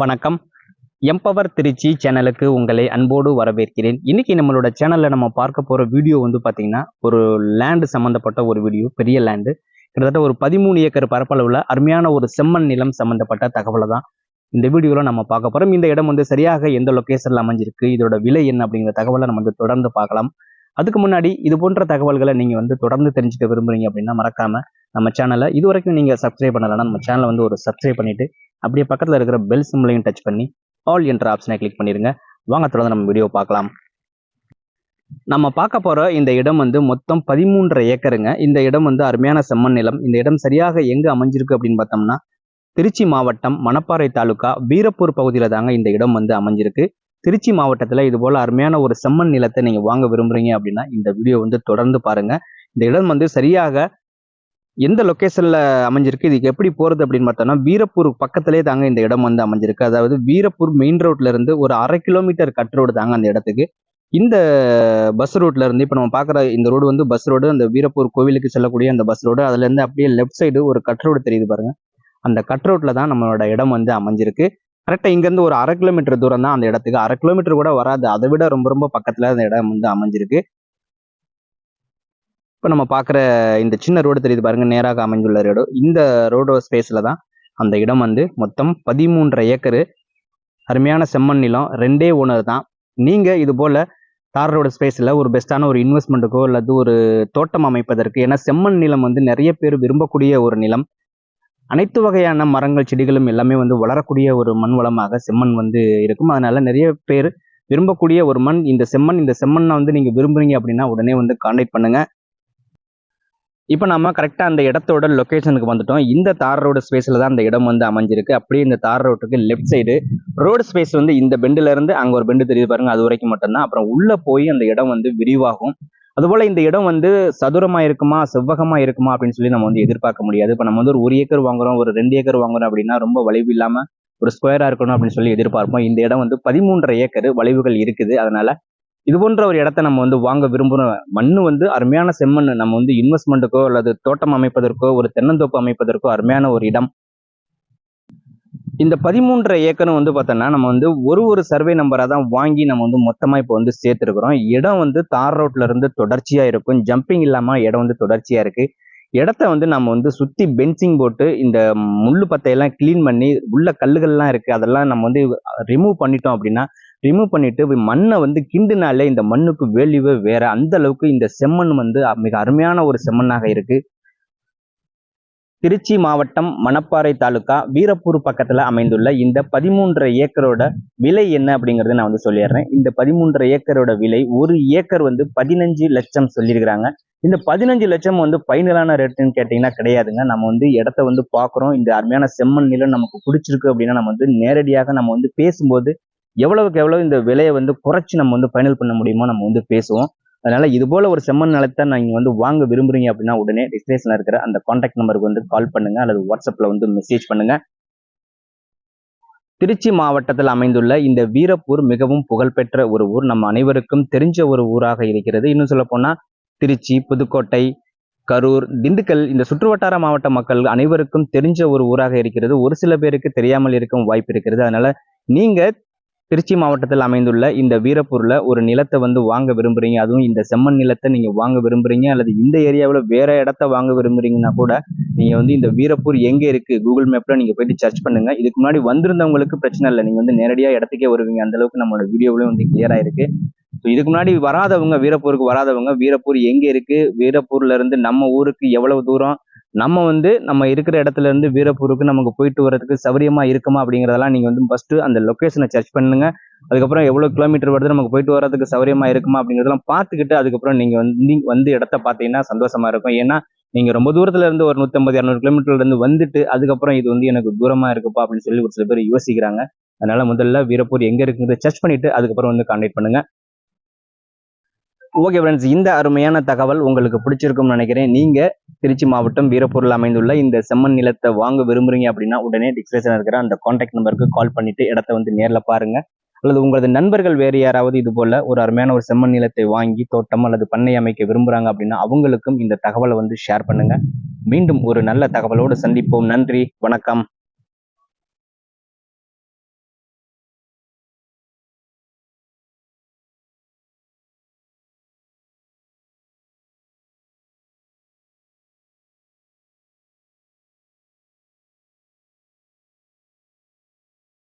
வணக்கம். எம்பவர் திருச்சி சேனலுக்கு உங்களை அன்போடு வரவேற்கிறேன். இன்னைக்கு நம்மளோட சேனலில் நம்ம பார்க்க போகிற வீடியோ வந்து பார்த்தீங்கன்னா ஒரு லேண்டு சம்மந்தப்பட்ட ஒரு வீடியோ பெரிய லேண்டு கிட்டத்தட்ட ஒரு பதிமூணு ஏக்கர் பரப்பளவுல அருமையான ஒரு செம்மண் நிலம் சம்மந்தப்பட்ட தகவலை தான் இந்த வீடியோவில் நம்ம பார்க்க போகிறோம் இந்த இடம் வந்து சரியாக எந்த லொக்கேஷனில் அமைஞ்சிருக்கு இதோட விலை என்ன அப்படிங்கிற தகவலை நம்ம வந்து தொடர்ந்து பார்க்கலாம். அதுக்கு முன்னாடி இது போன்ற தகவல்களை நீங்கள் வந்து தொடர்ந்து தெரிஞ்சுக்க விரும்புறீங்க அப்படின்னா மறக்காமல் நம்ம சேனலை இது வரைக்கும் நீங்கள் சப்ஸ்கிரைப் பண்ணலைன்னா நம்ம சேனலை வந்து ஒரு சப்ஸ்கிரைப் பண்ணிட்டு அப்படியே பக்கத்தில் இருக்கிற பெல் சிம்லையும் டச் பண்ணி ஆல் என்ற ஆப்ஷனை கிளிக் பண்ணிடுங்க வாங்க தொடர்ந்து நம்ம வீடியோ பார்க்கலாம். நம்ம பார்க்க போகிற இந்த இடம் வந்து மொத்தம் பதிமூன்றரை ஏக்கருங்க. இந்த இடம் வந்து அருமையான செம்மண் நிலம். இந்த இடம் சரியாக எங்கே அமைஞ்சிருக்கு அப்படின்னு பார்த்தோம்னா திருச்சி மாவட்டம் மணப்பாறை தாலுக்கா வீரப்பூர் பகுதியில் தாங்க இந்த இடம் வந்து அமைஞ்சிருக்கு. திருச்சி மாவட்டத்தில் இது போல் அருமையான ஒரு செம்மண் நிலத்தை நீங்கள் வாங்க விரும்புறீங்க அப்படின்னா இந்த வீடியோ வந்து தொடர்ந்து பாருங்கள் இந்த இடம் வந்து சரியாக எந்த லொக்கேஷனில் அமைஞ்சிருக்கு இதுக்கு எப்படி போகிறது அப்படின்னு பார்த்தோம்னா வீரப்பூர் பக்கத்திலே தாங்க இந்த இடம் வந்து அமைஞ்சிருக்கு. அதாவது வீரப்பூர் மெயின் ரோட்ல இருந்து ஒரு அரை கிலோமீட்டர் கட் ரோடு தாங்க அந்த இடத்துக்கு. இந்த பஸ் ரோட்ல இருந்து இப்போ நம்ம பார்க்குற இந்த ரோடு வந்து பஸ் ரோடு அந்த வீரப்பூர் கோவிலுக்கு செல்லக்கூடிய அந்த பஸ் ரோடு அதுலேருந்து அப்படியே லெஃப்ட் சைடு ஒரு கட் ரோடு தெரியுது பாருங்க. அந்த கட் ரோட்ல தான் நம்மளோட இடம் வந்து அமைஞ்சிருக்கு. கரெக்டாக இங்கேருந்து ஒரு அரை கிலோமீட்டர் தூரம் தான் அந்த இடத்துக்கு. அரை கிலோமீட்டர் கூட வராது. அதை விட ரொம்ப ரொம்ப பக்கத்தில் அந்த இடம் வந்து அமைஞ்சிருக்கு. இப்போ நம்ம பார்க்குற இந்த சின்ன ரோடு தெரியுது பாருங்கள் நேராக அமைஞ்சுள்ள ரோடு இந்த ரோடு ஸ்பேஸில் தான் அந்த இடம் வந்து மொத்தம் பதிமூன்றரை ஏக்கரு. அருமையான செம்மண் நிலம் ரெண்டே ஓனர் தான். நீங்கள் இது போல் தார் ரோடு ஸ்பேஸில் ஒரு பெஸ்ட்டான ஒரு இன்வெஸ்ட்மெண்ட்டுக்கோ அல்லது ஒரு தோட்டம் அமைப்பதற்கு ஏன்னா செம்மண் நிலம் வந்து நிறைய பேர் விரும்பக்கூடிய ஒரு நிலம். அனைத்து வகையான மரங்கள் செடிகளும் எல்லாமே வந்து வளரக்கூடிய ஒரு மண் வளமாக செம்மண் வந்து இருக்கும். அதனால் நிறைய பேர் விரும்பக்கூடிய ஒரு மண் இந்த செம்மண் இந்த செம்மண்ணை வந்து நீங்கள் விரும்புகிறீங்க அப்படின்னா உடனே வந்து கான்டாக்ட் பண்ணுங்கள் இப்போ நம்ம கரெக்டாக அந்த இடத்தோட லொக்கேஷனுக்கு வந்துட்டோம். இந்த தார் ரோடு ஸ்பேஸில் தான் அந்த இடம் வந்து அமைஞ்சிருக்கு. அப்படியே இந்த தார் ரோட்டுக்கு லெஃப்ட் சைடு ரோடு ஸ்பேஸ் வந்து இந்த பெண்டுலேருந்து அங்கே ஒரு பெண்டு தெரியுது பாருங்க. அது வரைக்கும் மட்டும்தான். அப்புறம் உள்ளே போய் அந்த இடம் வந்து விரிவாகும். அதுபோல் இந்த இடம் வந்து சதுரமாக இருக்குமா செவ்வகமாக இருக்குமா அப்படின்னு சொல்லி நம்ம வந்து எதிர்பார்க்க முடியாது. இப்போ நம்ம வந்து ஒரு ஒரு ஏக்கர் வாங்குறோம் ஒரு ரெண்டு ஏக்கர் வாங்குறோம் அப்படின்னா ரொம்ப வளைவு இல்லாமல் ஒரு ஸ்கொயராக இருக்கணும் அப்படின்னு சொல்லி எதிர்பார்ப்போம். இந்த இடம் வந்து பதிமூன்றரை ஏக்கர் வளைவுகள் இருக்குது. அதனால இது போன்ற ஒரு இடத்த நம்ம வந்து வாங்க விரும்புகிறோம் மண்ணு வந்து அருமையான செம்மண் நம்ம வந்து இன்வெஸ்ட்மெண்ட்டுக்கோ அல்லது தோட்டம் அமைப்பதற்கோ ஒரு தென்னந்தோப்பு அமைப்பதற்கோ அருமையான ஒரு இடம். இந்த பதிமூன்றரை ஏக்கரும் வந்து பார்த்தோன்னா நம்ம வந்து ஒரு ஒரு சர்வே நம்பராக தான் வாங்கி நம்ம வந்து மொத்தமாக இப்போ வந்து சேர்த்துருக்குறோம். இடம் வந்து தார் ரோட்ல இருந்து தொடர்ச்சியாக இருக்கும். ஜம்பிங் இல்லாமல் இடம் வந்து தொடர்ச்சியாக இருக்குது இடத்த வந்து நம்ம வந்து சுற்றி பென்சிங் போட்டு இந்த முள்ளு பத்தையெல்லாம் க்ளீன் பண்ணி உள்ள கல்லுகள்லாம் இருக்குது அதெல்லாம் நம்ம வந்து ரிமூவ் பண்ணிட்டோம் அப்படின்னா ரிமூவ் பண்ணிட்டு மண்ணை வந்து கிண்டுனாலே இந்த மண்ணுக்கு வேல்யூவே வேற. அந்த அளவுக்கு இந்த செம்மண் வந்து மிக அருமையான ஒரு செம்மண்ணாக இருக்கு. திருச்சி மாவட்டம் மணப்பாறை தாலுகா வீரப்பூர் பக்கத்துல அமைந்துள்ள இந்த பதிமூன்றரை ஏக்கரோட விலை என்ன அப்படிங்கறத நான் வந்து சொல்லிடுறேன். இந்த பதிமூன்றரை ஏக்கரோட விலை ஒரு ஏக்கர் வந்து பதினஞ்சு லட்சம் சொல்லியிருக்கிறாங்க. இந்த பதினஞ்சு லட்சம் வந்து ஃபைனலான ரேட்டுன்னு கேட்டிங்கன்னா கிடையாதுங்க. நம்ம வந்து இடத்த வந்து பார்க்குறோம். இந்த அருமையான செம்மண் நிலம் நமக்கு பிடிச்சிருக்கு அப்படின்னா நம்ம வந்து நேரடியாக நம்ம வந்து பேசும்போது எவ்வளவுக்கு எவ்வளவு இந்த விலையை வந்து குறைச்சி நம்ம வந்து ஃபைனல் பண்ண முடியுமோ நம்ம வந்து பேசுவோம். அதனால இது போல ஒரு செம்மண் நிலத்தை நீங்க வந்து வாங்க விரும்புறீங்க அப்படின்னா உடனே டிஸ்கிரிப்ஷன்ல இருக்கிற அந்த கான்டாக்ட் நம்பருக்கு வந்து கால் பண்ணுங்க. அல்லது வாட்ஸ்அப்ல வந்து மெசேஜ் பண்ணுங்க. திருச்சி மாவட்டத்தில் அமைந்துள்ள இந்த வீரப்பூர் மிகவும் புகழ்பெற்ற ஒரு ஊர். நம்ம அனைவருக்கும் தெரிஞ்ச ஒரு ஊராக இருக்கிறது. இன்னும் சொல்ல போனா திருச்சி புதுக்கோட்டை கரூர் திண்டுக்கல் இந்த சுற்றுவட்டார மாவட்ட மக்கள் அனைவருக்கும் தெரிஞ்ச ஒரு ஊராக இருக்கிறது. ஒரு சில பேருக்கு தெரியாமல் இருக்கும் வாய்ப்பு இருக்கிறது. அதனால நீங்க திருச்சி மாவட்டத்தில் அமைந்துள்ள இந்த வீரப்பூரில் ஒரு நிலத்தை வந்து வாங்க விரும்புகிறீங்க அதுவும் இந்த செம்மண் நிலத்தை நீங்கள் வாங்க விரும்புறீங்க. அல்லது இந்த ஏரியாவில் வேறு இடத்த வாங்க விரும்புகிறீங்கன்னா கூட நீங்கள் வந்து இந்த வீரப்பூர் எங்கே இருக்குது கூகுள் மேப்பில் நீங்கள் போயிட்டு சர்ச் பண்ணுங்கள் இதுக்கு முன்னாடி வந்திருந்தவங்களுக்கு பிரச்சனை இல்லை. நீங்கள் வந்து நேரடியாக இடத்துக்கே வருவீங்க. அந்தளவுக்கு நம்மளோட வீடியோவிலும் வந்து கிளியராக இருக்குது ஸோ இதுக்கு முன்னாடி வராதவங்க வீரப்பூருக்கு வராதவங்க வீரப்பூர் எங்கே இருக்குது வீரப்பூர்ல இருந்து நம்ம ஊருக்கு எவ்வளவு தூரம்? நம்ம வந்து நம்ம இருக்கிற இடத்துல இருந்து வீரப்பூருக்கு நமக்கு போயிட்டு வரதுக்கு சௌரியமா இருக்குமா அப்படிங்கிறதெல்லாம் நீங்க வந்து ஃபஸ்ட்டு அந்த லொக்கேஷனை சர்ச் பண்ணுங்க. அதுக்கப்புறம் எவ்வளோ கிலோமீட்டர் வருது நமக்கு போயிட்டு வரதுக்கு சௌரியமா இருக்குமா அப்படிங்கிறதெல்லாம் பார்த்துக்கிட்டு அதுக்கப்புறம் நீங்க வந்து வந்து இடத்த பார்த்தீங்கன்னா சந்தோஷமா இருக்கும். ஏன்னா நீங்க ரொம்ப தூரத்துல இருந்து ஒரு நூற்றம்பது இரநூறு கிலோமீட்டர்ல இருந்து வந்துட்டு அதுக்கப்புறம் இது வந்து எனக்கு தூரமா இருக்குப்பா அப்படின்னு சொல்லி ஒரு சில பேர் யோசிக்கிறாங்க. அதனால முதல்ல வீரப்பூர் எங்க இருக்குங்கிறத சர்ச் பண்ணிட்டு அதுக்கப்புறம் வந்து கான்டாக்ட் பண்ணுங்க. ஓகே ஃப்ரெண்ட்ஸ் இந்த அருமையான தகவல் உங்களுக்கு பிடிச்சிருக்கும்னு நினைக்கிறேன். நீங்க திருச்சி மாவட்டம் வீரப்பூரில் அமைந்துள்ள இந்த செம்மண் நிலத்தை வாங்க விரும்புறீங்க அப்படின்னா உடனே டிஸ்கிரிப்ஷன் இருக்கிற அந்த கான்டாக்ட் நம்பருக்கு கால் பண்ணிட்டு இடத்த வந்து நேரில் பாருங்க. அல்லது உங்களது நண்பர்கள் வேறு யாராவது இது போல ஒரு அருமையான ஒரு செம்மண் நிலத்தை வாங்கி தோட்டம் அல்லது பண்ணை அமைக்க விரும்புறாங்க அப்படின்னா அவங்களுக்கும் இந்த தகவலை வந்து ஷேர் பண்ணுங்க. மீண்டும் ஒரு நல்ல தகவலோடு சந்திப்போம். நன்றி வணக்கம்.